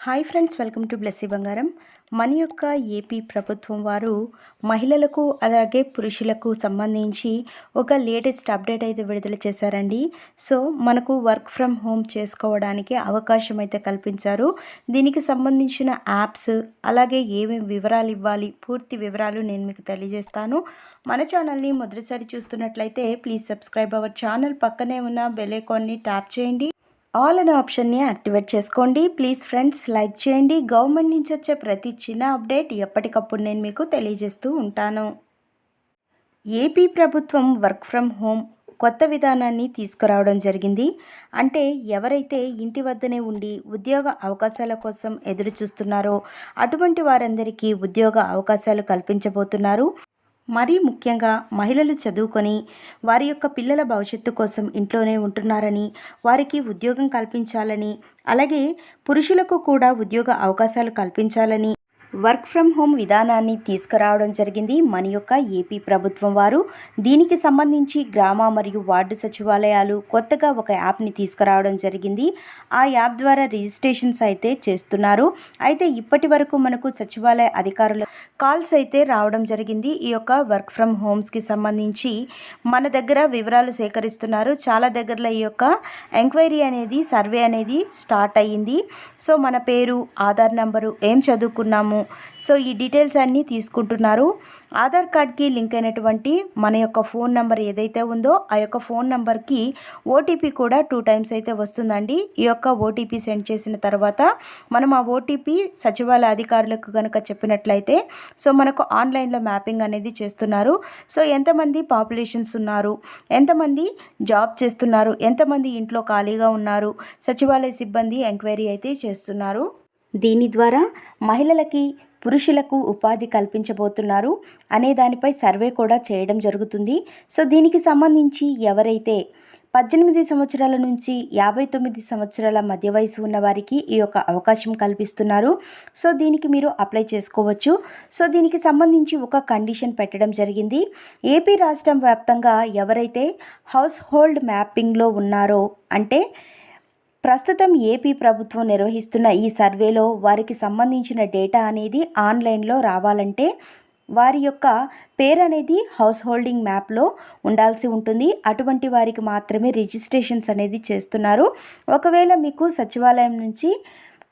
Hi friends welcome to Blessy Bangaram. మన యొక్క AP ప్రభుత్వం వారు మహిళలకు అలాగే పురుషులకు సంబంధించి ఒక లేటెస్ట్ అప్డేట్ అయితే విడుదల చేశారండి. సో మనకు వర్క్ ఫ్రమ్ హోమ్ చేసుకోవడానికి అవకాశం అయితే కల్పించారు. దీనికి సంబంధించిన యాప్స్ అలాగే ఏమేమి వివరాలు ఇవ్వాలి? పూర్తి వివరాలు నేను మీకు తెలియజేస్తాను. మన ఛానల్ని మొదటిసారి చూస్తున్నట్లయితే ప్లీజ్ సబ్స్క్రైబ్ అవర్ ఛానల్. పక్కనే ఉన్న బెల్ ఐకాన్ని ట్యాప్ చేయండి. ఆల్ అనే ఆప్షన్ని యాక్టివేట్ చేసుకోండి. ప్లీజ్ ఫ్రెండ్స్ లైక్ చేయండి. గవర్నమెంట్ నుంచి వచ్చే ప్రతి చిన్న అప్డేట్ ఎప్పటికప్పుడు నేను మీకు తెలియజేస్తూ ఉంటాను. ఏపీ ప్రభుత్వం వర్క్ ఫ్రమ్ హోమ్ కొత్త విధానాన్ని తీసుకురావడం జరిగింది. అంటే ఎవరైతే ఇంటి వద్దనే ఉండి ఉద్యోగ అవకాశాల కోసం ఎదురు చూస్తున్నారో అటువంటి వారందరికీ ఉద్యోగ అవకాశాలు కల్పించబోతున్నారు. మరీ ముఖ్యంగా మహిళలు చదువుకొని వారి యొక్క పిల్లల భవిష్యత్తు కోసం ఇంట్లోనే ఉంటున్నారని వారికి ఉద్యోగం కల్పించాలని అలాగే పురుషులకు కూడా ఉద్యోగ అవకాశాలు కల్పించాలని వర్క్ ఫ్రమ్ హోమ్ విధానాన్ని తీసుకురావడం జరిగింది. మన యొక్క ఏపీ ప్రభుత్వం వారు. దీనికి సంబంధించి గ్రామ మరియు వార్డు సచివాలయాలు కొత్తగా ఒక యాప్ని తీసుకురావడం జరిగింది. ఆ యాప్ ద్వారా రిజిస్ట్రేషన్స్ అయితే చేస్తున్నారు. అయితే ఇప్పటి వరకు మనకు సచివాలయ అధికారులు కాల్స్ అయితే రావడం జరిగింది. ఈ యొక్క వర్క్ ఫ్రమ్ హోమ్స్కి సంబంధించి మన దగ్గర వివరాలు సేకరిస్తున్నారు. చాలా దగ్గరలో ఈ యొక్క ఎంక్వైరీ అనేది సర్వే అనేది స్టార్ట్ అయ్యింది. సో మన పేరు ఆధార్ నంబరు ఏం చదువుకున్నాము సో ఈ డీటెయిల్స్ అన్నీ తీసుకుంటున్నారు. ఆధార్ కార్డ్కి లింక్ అయినటువంటి మన యొక్క ఫోన్ నెంబర్ ఏదైతే ఉందో ఆ యొక్క ఫోన్ నెంబర్కి ఓటీపీ కూడా టూ టైమ్స్ అయితే వస్తుందండి. ఈ యొక్క ఓటీపీ సెండ్ చేసిన తర్వాత మనం ఆ ఓటీపీ సచివాలయ అధికారులకు కనుక చెప్పినట్లయితే సో మనకు ఆన్లైన్లో మ్యాపింగ్ అనేది చేస్తున్నారు. సో ఎంతమంది పాపులేషన్స్ ఉన్నారు ఎంతమంది జాబ్ చేస్తున్నారు ఎంతమంది ఇంట్లో ఖాళీగా ఉన్నారు సచివాలయ సిబ్బంది ఎంక్వైరీ అయితే చేస్తున్నారు. దీని ద్వారా మహిళలకి పురుషులకు ఉపాధి కల్పించబోతున్నారు అనే దానిపై సర్వే కూడా చేయడం జరుగుతుంది. సో దీనికి సంబంధించి ఎవరైతే పద్దెనిమిది సంవత్సరాల నుంచి యాభై తొమ్మిది సంవత్సరాల మధ్య వయసు ఉన్న వారికి ఈ యొక్క అవకాశం కల్పిస్తున్నారు. సో దీనికి మీరు అప్లై చేసుకోవచ్చు. సో దీనికి సంబంధించి ఒక కండిషన్ పెట్టడం జరిగింది. ఏపీ రాష్ట్రం వ్యాప్తంగా ఎవరైతే హౌస్ హోల్డ్ మ్యాపింగ్లో ఉన్నారో అంటే ప్రస్తుతం ఏపీ ప్రభుత్వం నిర్వహిస్తున్న ఈ సర్వేలో వారికి సంబంధించిన డేటా అనేది ఆన్లైన్లో రావాలంటే వారి యొక్క పేరు అనేది హౌస్ హోల్డింగ్ మ్యాప్లో ఉండాల్సి ఉంటుంది. అటువంటి వారికి మాత్రమే రిజిస్ట్రేషన్స్ అనేది చేస్తున్నారు. ఒకవేళ మీకు సచివాలయం నుంచి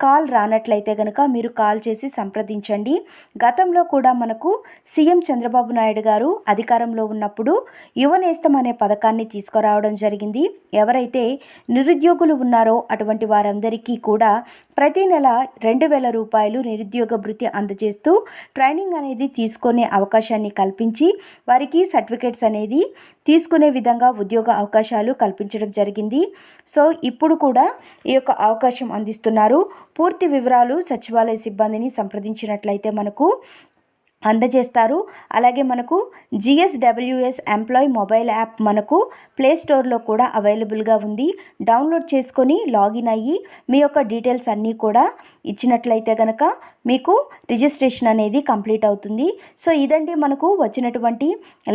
కాల్ రానట్లయితే కనుక మీరు కాల్ చేసి సంప్రదించండి. గతంలో కూడా మనకు సీఎం చంద్రబాబు నాయుడు గారు అధికారంలో ఉన్నప్పుడు యువనేస్తం అనే పథకాన్ని తీసుకురావడం జరిగింది. ఎవరైతే నిరుద్యోగులు ఉన్నారో అటువంటి వారందరికీ కూడా ప్రతి నెల రెండు వేల రూపాయలు నిరుద్యోగ భృతి అందజేస్తూ ట్రైనింగ్ అనేది తీసుకునే అవకాశాన్ని కల్పించి వారికి సర్టిఫికేట్స్ అనేది తీసుకునే విధంగా ఉద్యోగ అవకాశాలు కల్పించడం జరిగింది. సో ఇప్పుడు కూడా ఈ యొక్క అవకాశం అందిస్తున్నారు. పూర్తి వివరాలు సచివాలయ సిబ్బందిని సంప్రదించినట్లయితే మనకు అందజేస్తారు. అలాగే మనకు జిఎస్డబ్ల్యూఎస్ ఎంప్లాయ్ మొబైల్ యాప్ మనకు ప్లే స్టోర్లో కూడా అవైలబుల్గా ఉంది. డౌన్లోడ్ చేసుకొని లాగిన్ అయ్యి మీ యొక్క డీటెయిల్స్ అన్నీ కూడా ఇచ్చినట్లయితే కనుక మీకు రిజిస్ట్రేషన్ అనేది కంప్లీట్ అవుతుంది. సో ఇదండి మనకు వచ్చినటువంటి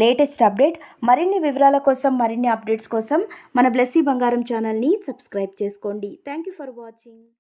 లేటెస్ట్ అప్డేట్. మరిన్ని వివరాల కోసం మరిన్ని అప్డేట్స్ కోసం మన బ్లెస్సీ బంగారం ఛానల్ని సబ్స్క్రైబ్ చేసుకోండి. Thank you for watching.